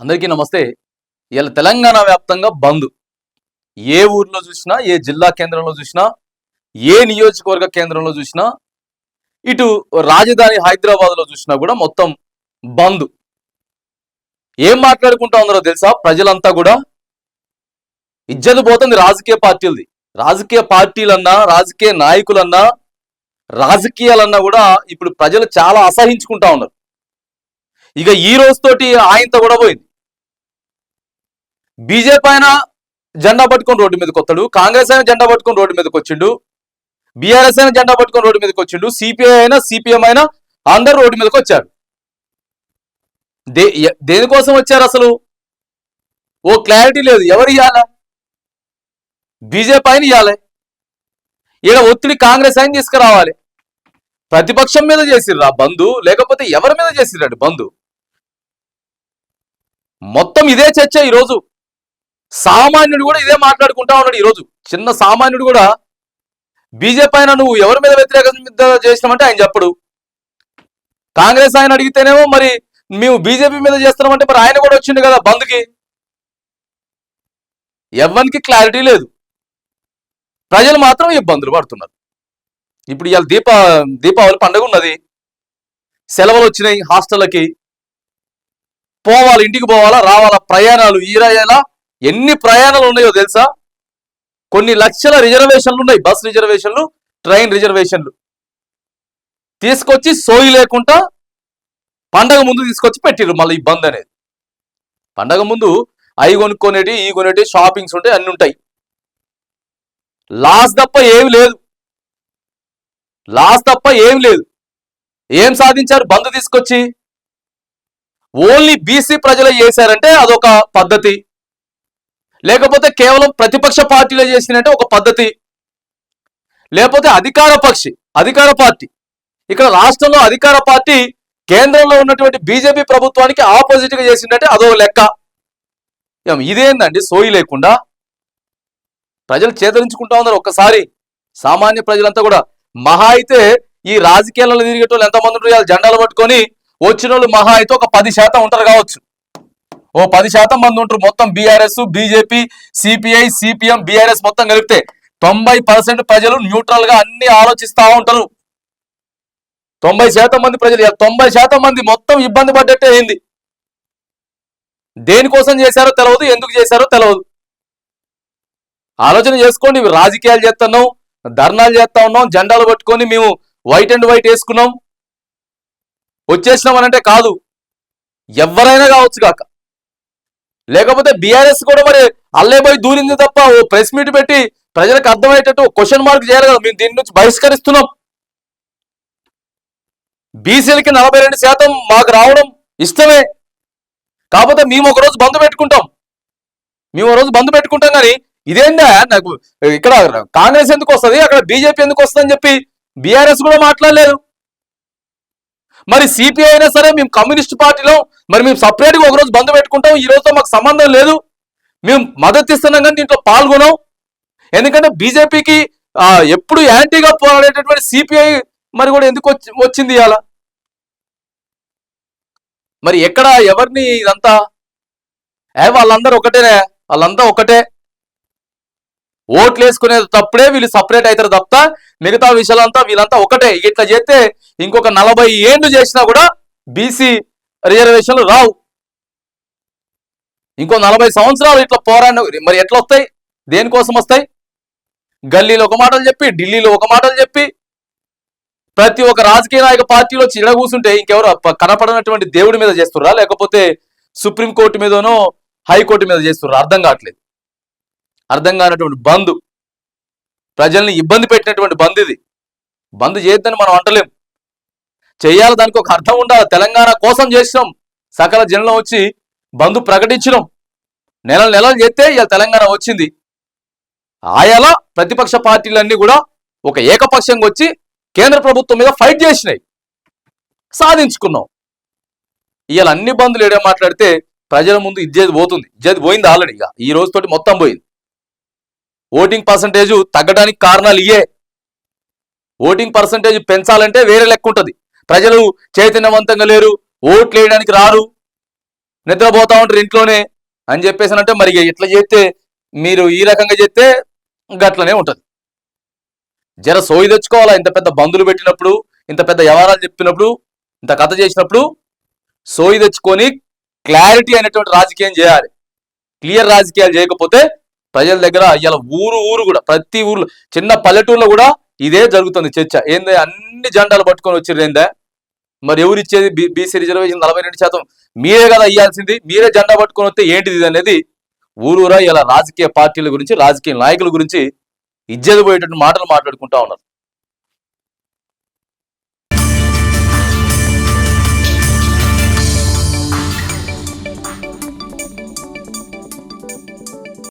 అందరికీ నమస్తే. ఇలా తెలంగాణ వ్యాప్తంగా బంద్. ఏ ఊర్లో చూసినా ఏ జిల్లా కేంద్రంలో చూసినా ఏ నియోజకవర్గ కేంద్రంలో చూసినా ఇటు రాజధాని హైదరాబాద్లో చూసినా కూడా మొత్తం బంద్. ఏం మాట్లాడుకుంటా ఉందో తెలుసా? ప్రజలంతా కూడా ఇజ్జత్ పోతుంది రాజకీయ పార్టీలది. రాజకీయ పార్టీలన్నా రాజకీయ నాయకులన్నా రాజకీయాలన్నా కూడా ఇప్పుడు ప్రజలు చాలా అసహించుకుంటా ఉన్నారు. ఇక ఈ రోజుతోటి ఆయనతో కూడా పోయింది. బీజేపీ అయినా జెండా పట్టుకొని రోడ్డు మీదకి వస్తాడు కాంగ్రెస్ అయినా జెండా పట్టుకొని రోడ్డు మీదకి వచ్చిండు బీఆర్ఎస్ అయినా జెండా పట్టుకొని రోడ్డు మీదకి వచ్చిండు సిపిఐ అయినా సిపిఎం అయినా అందరు రోడ్డు మీదకి వచ్చారు. దే దేనికోసం వచ్చారు అసలు? ఓ క్లారిటీ లేదు ఎవరు ఇవ్వాలా బీజేపీ అయిన ఇవ్వాలి ఈడ ఒత్తిడి కాంగ్రెస్ అయిన తీసుకురావాలి. ప్రతిపక్షం మీద చేసిర్రా బంధు లేకపోతే ఎవరి మీద చేసిర్రండి బంధు? మొత్తం ఇదే చర్చ ఈరోజు. సామాన్యుడు కూడా ఇదే మాట్లాడుకుంటా ఉన్నాడు ఈరోజు. చిన్న సామాన్యుడు కూడా బీజేపీ అయినా నువ్వు ఎవరి మీద వ్యతిరేకత మీద చేసినామంటే ఆయన చెప్పడు. కాంగ్రెస్ ఆయన అడిగితేనేమో మరి మేము బీజేపీ మీద చేస్తున్నామంటే మరి ఆయన కూడా వచ్చిండు కదా బంద్కి. ఎవరికి క్లారిటీ లేదు. ప్రజలు మాత్రం ఇబ్బందులు పడుతున్నారు. ఇప్పుడు ఇవాళ దీప దీపావళి పండుగ ఉన్నది. సెలవులు వచ్చినాయి హాస్టళ్ళకి. పోవాలి ఇంటికి పోవాలా రావాలా ప్రయాణాలు ఈరయ్యేలా ఎన్ని ప్రయాణాలు ఉన్నాయో తెలుసా? కొన్ని లక్షల రిజర్వేషన్లు ఉన్నాయి. బస్ రిజర్వేషన్లు ట్రైన్ రిజర్వేషన్లు. తీసుకొచ్చి సోయి లేకుండా పండగ ముందు తీసుకొచ్చి పెట్టిరు మళ్ళీ ఇబ్బంది అనేది. పండగ ముందు అవి కొనుక్కునేటి ఈ కొనేటి షాపింగ్స్ ఉంటాయి అన్ని ఉంటాయి. లాస్ తప్ప ఏమి లేదు. లాస్ తప్ప ఏం లేదు. ఏం సాధించారు? బంద్ తీసుకొచ్చి. ఓన్లీ బీసీ ప్రజలు చేశారంటే అదొక పద్ధతి. లేకపోతే కేవలం ప్రతిపక్ష పార్టీలో చేసినట్టే ఒక పద్ధతి. లేకపోతే అధికార పక్షి అధికార పార్టీ. ఇక్కడ రాష్ట్రంలో అధికార పార్టీ కేంద్రంలో ఉన్నటువంటి బీజేపీ ప్రభుత్వానికి ఆపోజిట్గా చేసిందంటే అదో లెక్క. ఇదేందండి సోయి లేకుండా? ప్రజలు చేతరించుకుంటా ఉన్నారు ఒక్కసారి. సామాన్య ప్రజలంతా కూడా. మహా అయితే ఈ రాజకీయాలలో తిరిగేటోళ్ళు ఎంతమంది ఉంటారు? జెండాలు పట్టుకొని వచ్చిన వాళ్ళు మహా అయితే ఒక పది శాతం ఉంటారు కావచ్చు. ఓ పది శాతం మంది ఉంటారు. మొత్తం BRS BJP CPI CPM BRS మొత్తం కలిపితే తొంభై పర్సెంట్ ప్రజలు న్యూట్రల్గా అన్ని ఆలోచిస్తా ఉంటారు. తొంభై శాతం మంది ప్రజలు తొంభై శాతం మంది మొత్తం ఇబ్బంది పడ్డట్టే అయింది. దేనికోసం చేశారో తెలియదు ఎందుకు చేశారో తెలియదు ఆలోచన చేసుకోండి రాజకీయాలు చేస్తున్నాం ధర్నాలు చేస్తా ఉన్నాం జెండాలు పట్టుకొని మేము వైట్ అండ్ వైట్ వేసుకున్నాం. వచ్చేసినాం అనంటే కాదు ఎవరైనా కావచ్చు కాక. లేకపోతే బీఆర్ఎస్ కూడా మరి అల్లేబోయి దూరింది తప్ప ఓ ప్రెస్ మీట్ పెట్టి ప్రజలకు అర్థమయ్యేటట్టు క్వశ్చన్ మార్క్ చేయాలి కదా. మేము దీని నుంచి బహిష్కరిస్తున్నాం. బీసీలకి నలభై రెండు శాతం మాకు రావడం ఇష్టమే. కాకపోతే మేము ఒక రోజు బంద్ పెట్టుకుంటాం. మేము ఒక రోజు బంద్ పెట్టుకుంటాం కానీ ఇదేందా? నాకు ఇక్కడ కాంగ్రెస్ ఎందుకు వస్తుంది? అక్కడ బీజేపీ ఎందుకు వస్తుంది అని చెప్పి బీఆర్ఎస్ కూడా మాట్లాడలేదు. మరి సిపిఐ అయినా సరే మేము కమ్యూనిస్ట్ పార్టీలో మరి మేము సపరేట్గా ఒకరోజు ఒక రోజు బంద్ పెట్టుకుంటాం ఈ రోజుతో మాకు సంబంధం లేదు. మేము మద్దతు ఇస్తున్నాం కానీ దీంట్లో పాల్గొనాం. ఎందుకంటే బీజేపీకి ఎప్పుడు యాంటీగా పోరాడేటటువంటి సిపిఐ మరి కూడా ఎందుకు వచ్చి వచ్చింది ఇవాళ? మరి ఎక్కడ ఎవరిని ఇదంతా? ఏ వాళ్ళందరూ ఒకటేనే వాళ్ళంతా ఒకటే. ఓట్లు వేసుకునేది తప్పుడే వీళ్ళు సపరేట్ అవుతారు తప్ప మిగతా విషయాలంతా వీళ్ళంతా ఒకటే. ఇట్లా చేస్తే ఇంకొక నలభై ఏండ్లు చేసినా కూడా బీసీ రిజర్వేషన్లు రావు. ఇంకో నలభై సంవత్సరాలు ఇట్లా పోరాడిన మరి ఎట్లా వస్తాయి? దేనికోసం వస్తాయి? గల్లీలో ఒక మాటలు చెప్పి ఢిల్లీలో ఒక మాటలు చెప్పి ప్రతి ఒక్క రాజకీయ నాయక పార్టీలో చిడ కూర్చుంటే ఇంకెవరు కనపడనటువంటి దేవుడి మీద చేస్తుర్రా? లేకపోతే సుప్రీంకోర్టు మీదనో హైకోర్టు మీద చేస్తుర్రా? అర్థం కావట్లేదు. అర్థం కానటువంటి బంద్. ప్రజల్ని ఇబ్బంది పెట్టినటువంటి బంద్ ఇది. బంద్ చేయొద్దని మనం అంటలేం. చేయాలి దానికి ఒక అర్థం ఉండాలి. తెలంగాణ కోసం చేసినాం. సకల జనం వచ్చి బంద్ ప్రకటించినాం. నెలలు నెలలు చేస్తే ఇలా తెలంగాణ వచ్చింది. ఆయాల ప్రతిపక్ష పార్టీలన్నీ కూడా ఒక ఏకపక్షంగా వచ్చి కేంద్ర ప్రభుత్వం మీద ఫైట్ చేసినాయి. సాధించుకున్నాం. ఇవాళ అన్ని బంధులు ఏడే మాట్లాడితే ప్రజల ముందు ఇజ్జేది పోతుంది. ఇజ్జేది పోయింది ఆల్రెడీ ఇక. ఈ రోజుతోటి మొత్తం పోయింది. ఓటింగ్ పర్సంటేజ్ తగ్గడానికి కారణాలు ఇయే ఓటింగ్ పర్సంటేజ్ పెంచాలంటే వేరే లెక్క ఉంటుంది. ప్రజలు చైతన్యవంతంగా లేరు ఓట్లు వేయడానికి రారు నిద్రపోతా ఉంటారు ఇంట్లోనే అని చెప్పేసి మరి ఇట్లా చేస్తే మీరు ఈ రకంగా చేస్తే గట్లనే ఉంటుంది. జర సోయి తెచ్చుకోవాలా? ఇంత పెద్ద బంధులు పెట్టినప్పుడు ఇంత పెద్ద వ్యవహారాలు చెప్పినప్పుడు ఇంత కథ చేసినప్పుడు సోయి తెచ్చుకొని క్లారిటీ అయినటువంటి రాజకీయం చేయాలి. క్లియర్ రాజకీయాలు చేయకపోతే ప్రజల దగ్గర ఇలా ఊరు ఊరు కూడా ప్రతి ఊర్లో చిన్న పల్లెటూరులో కూడా ఇదే జరుగుతుంది చర్చ. ఏందే అన్ని జెండాలు పట్టుకొని వచ్చిర్రు ఏందే? మరి ఎవరు ఇచ్చేది? బీసీ రిజర్వేషన్ నలభై రెండు శాతం మీరే కదా ఇవ్వాల్సింది మీరే జెండా పట్టుకొని వస్తే ఏంటిది అనేది ఊరూరా ఇలా రాజకీయ పార్టీల గురించి రాజకీయ నాయకుల గురించి ఇజ్జది పోయేటట్టు మాటలు మాట్లాడుకుంటా ఉన్నారు.